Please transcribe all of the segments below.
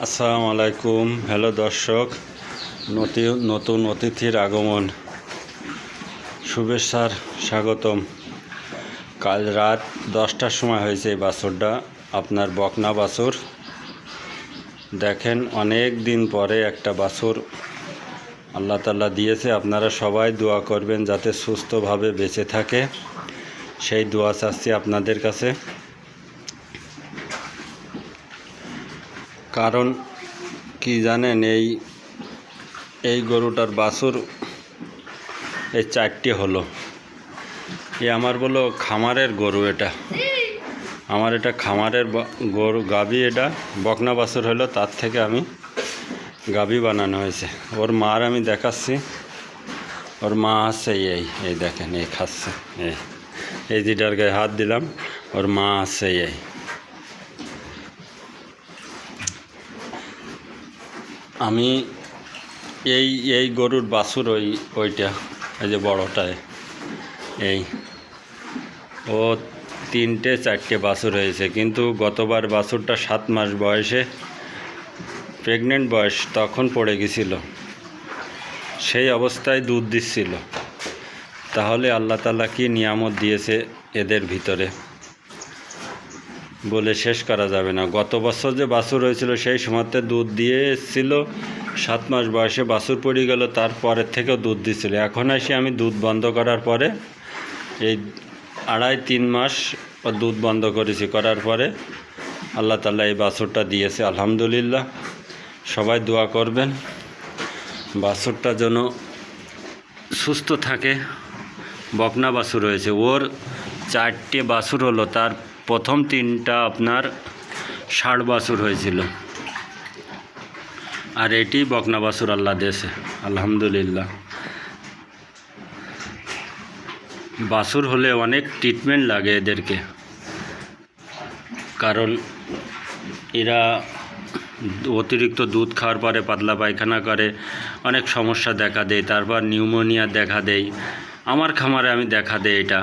আসসালামু আলাইকুম। হ্যালো দর্শক, নতি- নতুন অতিথির আগমন। শুভেচ্ছার স্বাগতম। কাল রাত দশটার সময় হয়েছে এই বাছরটা, আপনার বকনা বাছুর। দেখেন, অনেক দিন পরে একটা বাছুর আল্লাহ তাল্লাহ দিয়েছে। আপনারা সবাই দোয়া করবেন যাতে সুস্থভাবে বেঁচে থাকে। সেই দোয়া চাচ্ছি আপনাদের কাছে। কারণ কি জানেন, এই এই গরুটার বাছুর এই চারটি হলো। এ আমার বলো খামারের গরু এটা। আমার এটা খামারের গরু, গাবি এটা, বকনা বাছুর হলো, তার থেকে আমি গাবি বানানো হয়েছে। ওর মার আমি দেখাচ্ছি। ওর মা আছে এই এই দেখেন, এই খাচ্ছে, এই এই যেটার গায়ে হাত দিলাম, ওর মা আছে এই। আমি এই এই গরুর বাছুর ওই, ওইটা, এই যে বড়টায়, এই। ও তিনটে, চারটে বাছুর হয়েছে, কিন্তু গতবার বাছুরটা সাত মাস বয়সে প্রেগনেন্ট বয়স তখন পড়ে গেছিল। সেই অবস্থায় দুধ দিচ্ছিল। তাহলে আল্লাহ তালা কি নিয়ামত দিয়েছে এদের ভিতরে? বলে শেষ করা যাবে না। গত বছর যে বাছুর হয়েছিল, সেই সময়তে দুধ দিয়ে এসেছিল সাত মাস বয়সে বাছুর পড়ে গেল তারপরের থেকেও দুধ দিচ্ছিল এখন এসে আমি দুধ বন্ধ করার পরে। এই আড়াই তিন মাস দুধ বন্ধ করেছি, করার পরে আল্লাহ তাল্লাহ এই বাছুরটা দিয়েছে, আলহামদুলিল্লাহ। সবাই দোয়া করবেন, বাছুরটা যেন সুস্থ থাকে। বকনা বাছুর রয়েছে ওর চারটে বাছুর হলো, তার প্রথম তিনটা আপনার ষাট বাছুর হয়েছিল। আর এটি বকনা বাছুর আল্লাহ দেশে আলহামদুলিল্লাহ। বাছুর হলে অনেক ট্রিটমেন্ট লাগে এদেরকে। কারণ এরা অতিরিক্ত দুধ খাওয়ার পরে পাতলা পায়খানা করে, অনেক সমস্যা দেখা দেয়, তারপর নিউমোনিয়া দেখা দেয়। আমার খামারে আমি দেখা দেয় এটা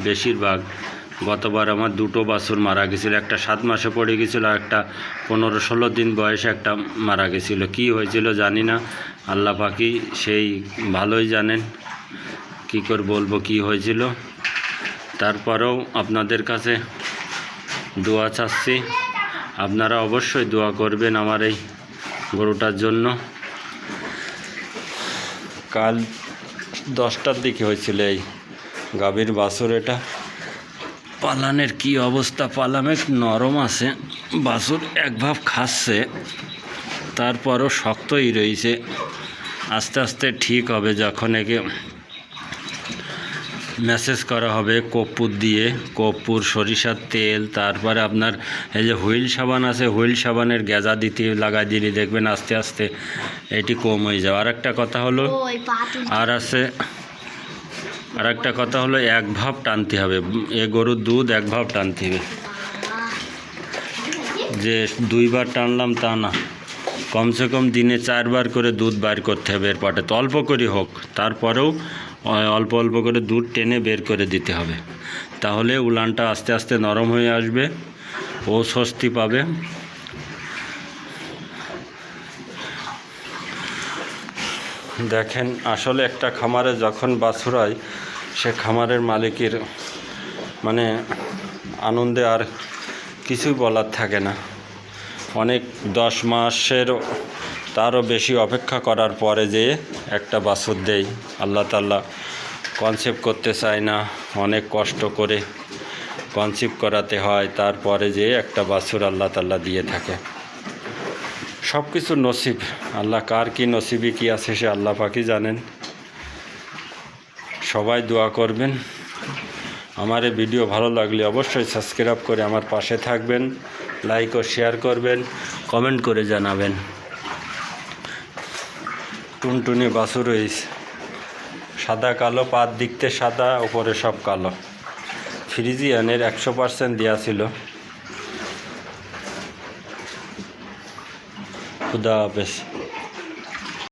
বেশিরভাগ। গতবার আমার দুটো বাছুর মারা গেছিল, একটা সাত মাসে পড়ে গেছিল একটা পনেরো ষোলো দিন বয়সে একটা মারা গেছিল। কী হয়েছিল জানি না, আল্লাহ পাখি সেই ভালোই জানেন কী করে বলব, কী হয়েছিল। তারপরেও আপনাদের কাছে দোয়া চাচ্ছি। আপনারা অবশ্যই দোয়া করবেন আমার এই গরুটার জন্য। কাল দশটার দিকে হয়েছিল এই গাভীর বাছুর এটা। পালানের কি অবস্থা? পালামে নরম আছে বাছুর এক ভাব খাচ্ছে তারপরও শক্তই রয়েছে আস্তে আস্তে ঠিক হবে যখন একে মেসেজ করা হবে কর্পূর দিয়ে। কর্পূর সরিষার তেল তারপরে আপনার এই যে হুইল সাবান আছে হুইল সাবানের গেজা দিতে লাগাই দিলে দেখবেন আস্তে আস্তে এটি কম হয়ে যাবে। আর একটা কথা হলো আর আছে আর একটা কথা হলো, এক ভাব টানতে হবে। এ গরুর দুধ এক ভাব টানতে হবে। যে দুইবার টানলাম তা না। কমসে কম দিনে চারবার করে দুধ বার করতে হবে এর পটে। তো অল্প করে হোক, তারপরেও অল্প অল্প করে দুধ টেনে বের করে দিতে হবে। তাহলে উলানটা আস্তে আস্তে নরম হয়ে আসবে, ও স্বস্তি পাবে। দেখেন, আসলে একটা খামারে যখন বাছুর হয় সে খামারের মালিকের মানে আনন্দে আর কিছুই বলার থাকে না। অনেক দশ মাসের তারও বেশি অপেক্ষা করার পরে যে একটা বাছুর দেয়, আল্লাহ তাল্লাহ কনসেপ্ট করতে চায় না, অনেক কষ্ট করে কনসেপ্ট করাতে হয়, তারপরে যে একটা বাছুর আল্লাহ তাল্লাহ দিয়ে থাকে। সব কিছু নসিব, আল্লাহ কার কি নসিবি, কি আছে সে আল্লাহ পাকি জানেন। সবাই দোয়া করবেন। আমার এই ভিডিও ভালো লাগলে অবশ্যই সাবস্ক্রাইব করে আমার পাশে থাকবেন, লাইক ও শেয়ার করবেন, কমেন্ট করে জানাবেন। টুনটুনি বাসু হয়েছে সাদা কালো পাত দিকতে সাদা উপরে সব কালো। ফ্রিজিয়ানের একশো পার্সেন্ট দেওয়া ছিল। খুদা হাফেজ।